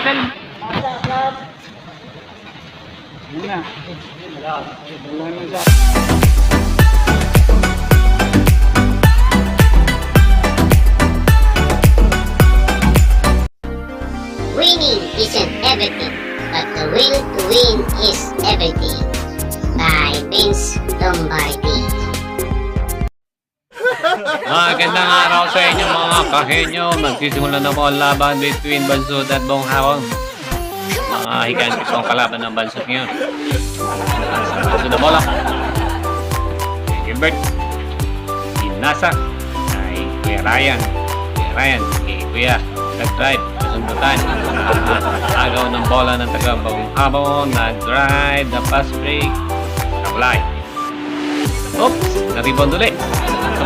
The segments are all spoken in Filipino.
Muscle. Yun na. Wala na siya. Winning isn't everything, but the will to win is everything. By Vince Lombardi. Magandang araw sa inyo mga kahenyo. Magsisimula na po ang laban between Bansud at Bonghawang. Mga higanti po ang kalaban ng Bansud ngayon. Bansud na bola. Gilbert. Inasa. Kay Kuya Ryan. Kuya Ryan. Kay Kuya. Nag-drive. Kasundutan. Agaw ng bola ng taga Bonghawang. Nag-drive. The pass break. Kablay. Oops! Na-rebound ulit.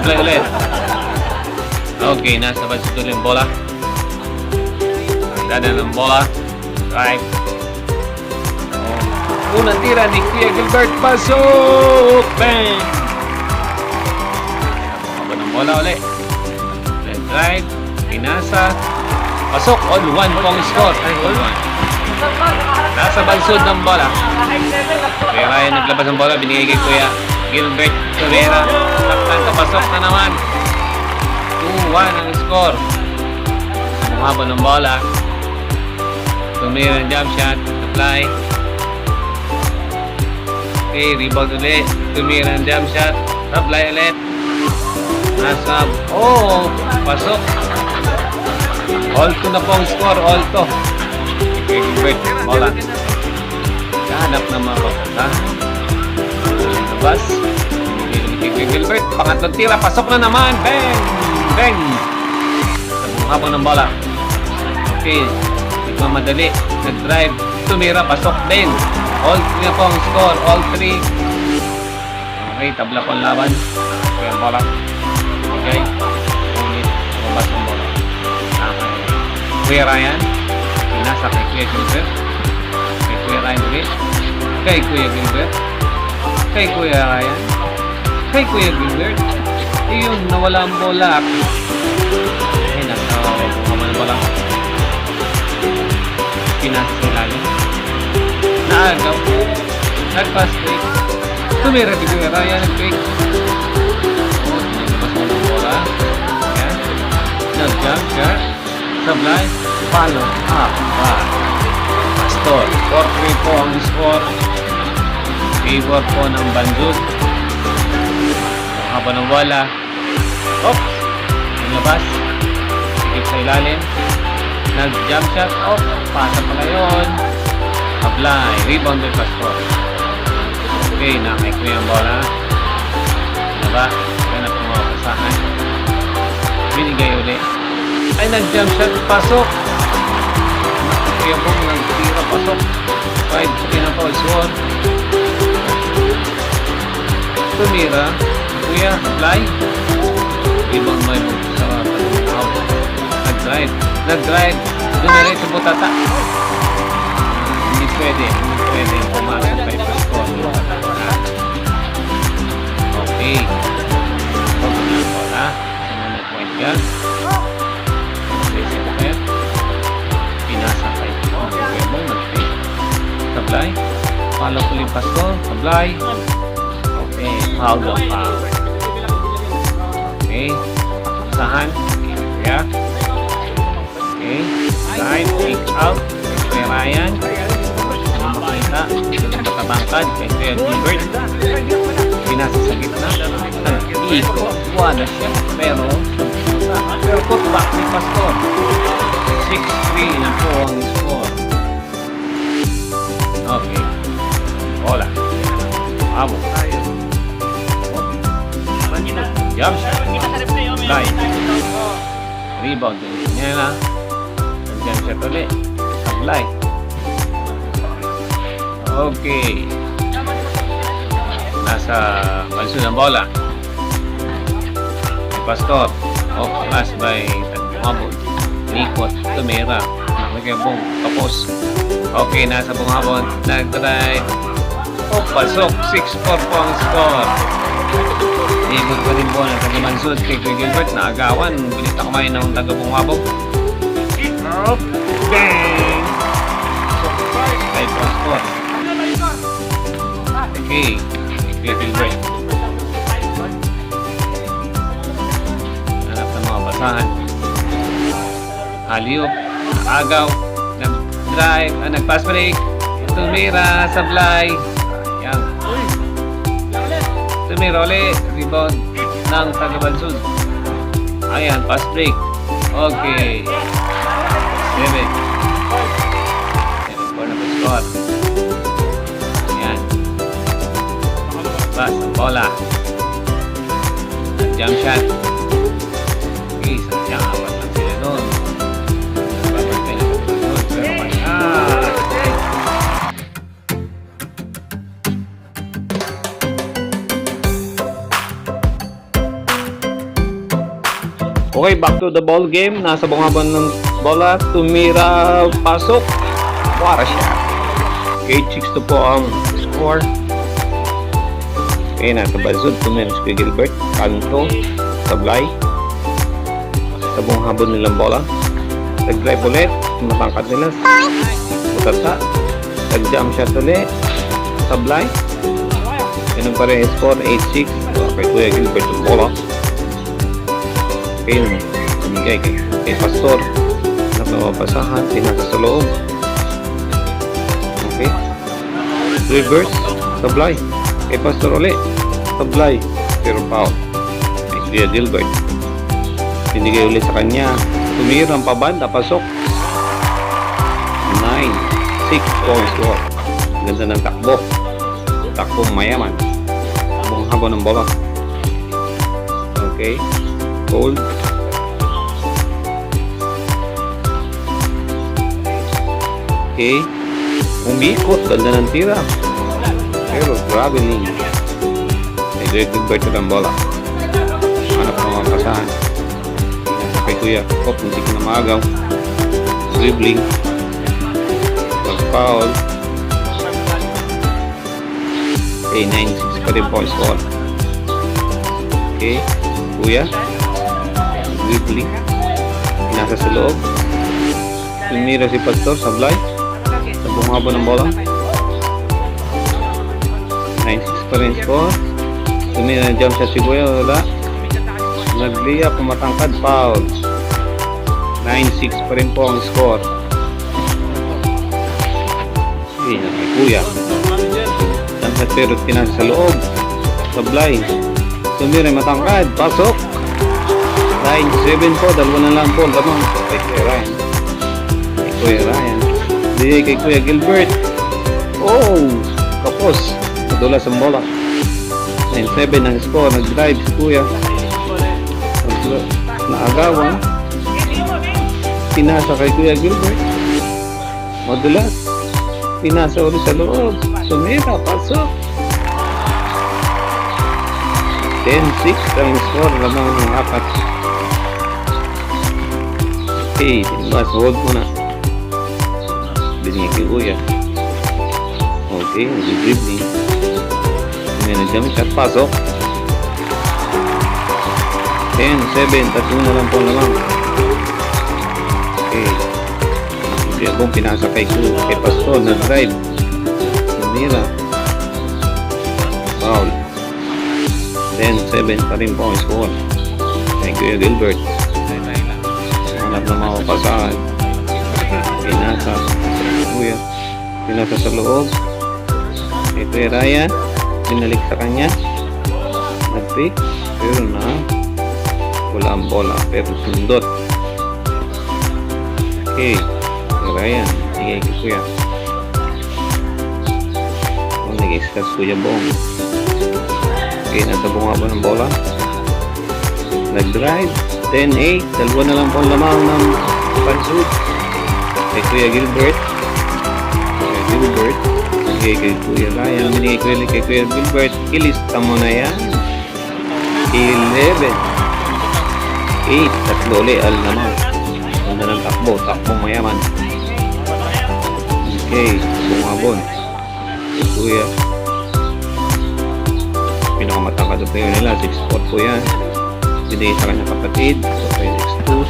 Supply ulit. Okay, nasa ulit yung bola. Dada ng bola. Drive. Oh. Unang tira ni Kuya Gilbert. Pasok! Bang! Aba ng bola ulit. Left drive. Pinasa. Pasok. All one po ang score. Ay, all one. Nasa bansod ng bola. Kuya Ryan naglabas ng bola. Binigay kay Kuya Gilbert Torreira. Taktan ka. Pasok na naman. 2-1 ang score. Bumaba ng bola. Tumira ng jump shot. Supply. Okay, rebound ulit. Tumira ng jump shot. Supply ulit. Nasa, oh, pasok. All to na po ang score. All to. Okay, Gilbert. Bola. Kahanap na mga papuntahan. Labas. Kay Gilbert. Pangatlong tira. Pasok na naman. Bang! Bang! Hapon ng bola. Okay. Nagmamadali. Nag-drive. Tumira. Pasok din. All three na po ang score. All three. Okay. Tabla po ang laban. Okay ang bola. Okay. Ulit. Lumabas ang bola. Okay. Kuya Ryan. Pinasa kay Kuya Gilbert. Kay Kuya Ryan ulit. Kay Kuya Gilbert. Kay Kuya Ryan. Kay Kuya Gilbert. Ayun, nawala ang bola. Ay, nasa bunga ng bola. Pinasa sa ilalim. Naagaw. Nag-pass break. Tumira si Kuya Ryan. Nag-break. Oh, nilabas mo ng bola. Yan. Nag-jump shot. Sablay. Follow up. Back. Pastor. 4-3 po ang score. Favor po ng Banjud. Ang haba ng bola. Oops! Nilabas. Sikip sa ilalim. Nag-jump shot. Oh, pasa pala yun. Apply. Rebound by Pastor. Okay, nakay ko yung bola. Diba? Ganap ng mga pasahan. Binigay uli. Ay, nag-jump shot. Pasok. Kuya Bong, nagtira. Pasok. 5 sa pinapawal. Swan. Tumira. Kuya, fly. Ibang may sa pag-out. Nag-drive. Nag-drive. Dumiretso butata. Hindi pwede. Hindi pwede. Pumasok kay Pastor. Okay. Okay. Wala. Ano na point yan? Basic step. Pinasa kay Kuya Bong. Nag-take. Sablay. Follow ko yung Pastor. Sablay. Okay, foul of. Okay, usahan. Yeah. Okay, side, kick out. Hindi makita. Hindi matabangkad. Kay Kuya Gilbert. Pinasa sa gitna. Nag-iko. Wala siya. Pero, pero put back ni Pastor. 6-3 na po ang score. Okay. Hola. Vamos. Jump shot. Live. Rebound niya na. Jump shot ulit. Sablay. Okay. Nasa balso ng bola. Pastor. Oh, pass by Tagumabon. Ikot. Tumira. Nakagabong. Tapos. Okay, nasa bungabon. Nag-drive. Oh, pasok. 6-4 po ang score. Ibig pa rin po ng taga-mansud kay Kuya Gilbert na agawan. Bilis na kumain ng taga-bungabog. Oh, bang! For score. Okay. Little break. Hanap ng mga basahan. Haliyop. Agaw. Nag-drive. Ah, nag-pass break. Tumira. Supply. Yan. Tumira ulit. Rebound ng Tagabansud. Ayan. Pass break. Okay. Seven. Seven for na score. Ayan. Pass ang bola. Jump shot. Okay, back to the ball game. Nasa bungaban ng bola. Tumira, pasok. Para siya. 8-6 to po ang score. Okay, nasa Bazud. Tumira si Gilbert. Kanto. Sablay. Sa bungaban nilang bola. Nag-drive ulit. Matangkad nila. Utata. Nag-jump shot ulit. Sablay. Ganun pa rin score. 8-6. Okay, Kuya Gilbert bola. Okay, bumigay kay, kay Pastor. Nakapasahan, pinasa sa loob. Okay. Reverse, sablay. Kay Pastor ulit. Sablay. Pero foul. Kay Kuya Gilbert. Binigay ulit sa kanya. Tumira ang pabanda, pasok. 9. 6 points score. Ganda ng takbo. Takbo mayaman. Habang habo ng bola. Okay. Hold. Okay. Umikot. Ganda ng tira. Pero ni. May Greg Gilberto ng bola. Hanap ng mga pasahan. Kay Kuya. Kop, ko na maagaw. Dribbling. Pag-foul. Okay, 9-6 pa rin po score. Okay. Kuya. Dribbling. Nasa sa loob. Tumira si Pastor, sablay. Sa bungabo ng bola. 9-6 pa rin score. Tumira ng jump shot si Kuya, wala. Nagliya, pumatangkad, foul. 9-6 pa rin po ang score. Hindi na kay Kuya. Jump shot pero tinasa sa loob. Sablay. Tumira, matangkad, pasok. 9-7 po, dalawa na lang po. Lamang kay Kuya Ryan. Kay Kuya Ryan. Hindi kay Kuya Gilbert. Oh! Kapos. Madulas ang bola. 9-7 ang score. Nag-drive si Kuya. Naagawan. Pinasa kay Kuya Gilbert. Madulas. Pinasa ulit sa loob. Sumira. Pasok. 10-6 ang score. Lamang ng apat. Okay, tinbas. Hold mo na. Binigay kay Kuya. Okay, nag-dribbling. Ngayon na jump shot. Pasok. 10-7. Tatlo na lang po lamang. Okay. Hindi akong pinasa kay Kuya. Kay Pastor. Nag-drive. Tumira. Foul. 10-7 pa rin score. Thank you, Gilbert. Hanap na mga pasahan. Pinasa. Kuya. Pinasa sa loob. Ito yung Ryan. Pinalik sa kanya. Nag-pick. Pero na. Wala ang bola. Pero sundot. Okay. Ryan. Sige kay Kuya. Oh, nag-express Kuya Bong. Okay, nasa bunga po ng bola. Nag-drive. 10-8. Dalawa na lang po ang lamang ng pansud. Kay Kuya Gilbert. Kuya Gilbert. Bigay kay Kuya Ryan. Binigay ko yun kay Kuya Gilbert. Ilista mo na yan. 11. 8. Tatlo ulit. Al naman. Ganda ng takbo. Takbo mayaman. Okay. Bungabon. Kay Kuya. Pinakamatangkad na player nila. 6'4 po yan. Binigay sa kanya kapatid. So, kay 6'2.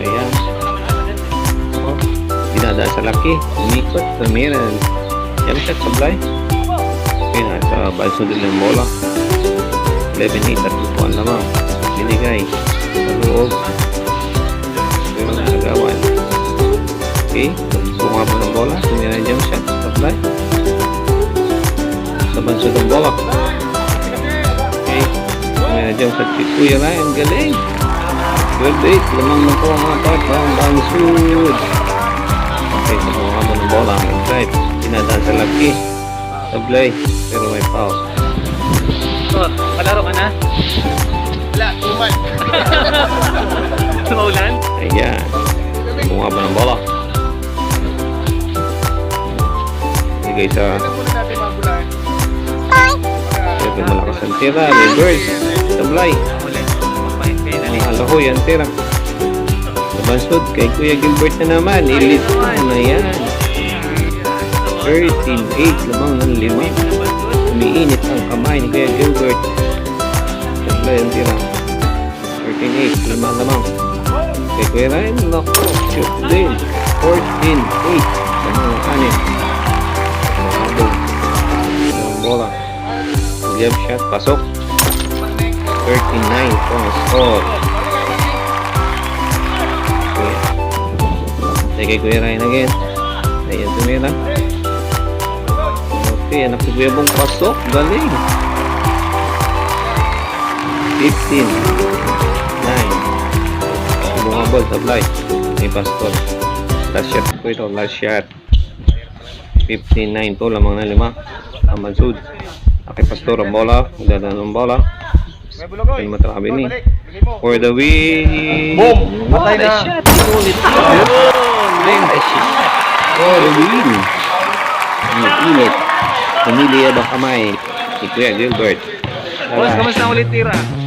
Ayan. Oh, dinadaan sa laki. Umikot. Tumiran. Jump shot sablay. Okay na. Sa balso din ng bola. 11-8 at lupuan lamang. Binigay. Sa loob. Pero nagagawan. Okay. Bunga mo ng bola. Tumira yung jump shot. Sablay. Sa balso ng bola. Okay. Tumira yung jump shot. Si Kuya Ryan. Galing. 12-8. Lamang na po mga part. Round bansud. Okay. Sa bunga mo ng bola. Nag-drive. Pinadaan sa laki. Sablay. Pero may foul. So, palaro ka na? Wala, tumal. Maulan? Ayan. Bunga ba ng bola? Bigay sa? Siyempre malakas ang tira. Reverse. Sablay. Na Ang alahoy ang tira. Nabansod kay Kuya Gilbert na naman. Ilit na yan. 13-8 lamang ng lima. Umiinit ang kamay ni Kuya Gilbert. Sablay ang tira. 13-8 lima lamang. Kay Kuya Ryan, naku, shoot din. 14-8 lamang ng anin. Mahabog. Ang bola. Jump shot, pasok. 39 po ang score. Okay. Sige Kuya Ryan again. Ayan tumira. Okay, anak ni Kuya Bong pasok. Galing. 15. 9. Bunga ball, tablay. May pastor. Last shot ko ito, last shot. 59 to, lamang na lima. Ang Mansud. Aki pastor ang bola. Magdadaan ang bola. May matrabi ni. For the win! Boom! Patay na. shot! Ulit yun! For the win! Ang init. Pumili ang kamay ni Kuya Gilbert. Boss? Kamusta ulit tira?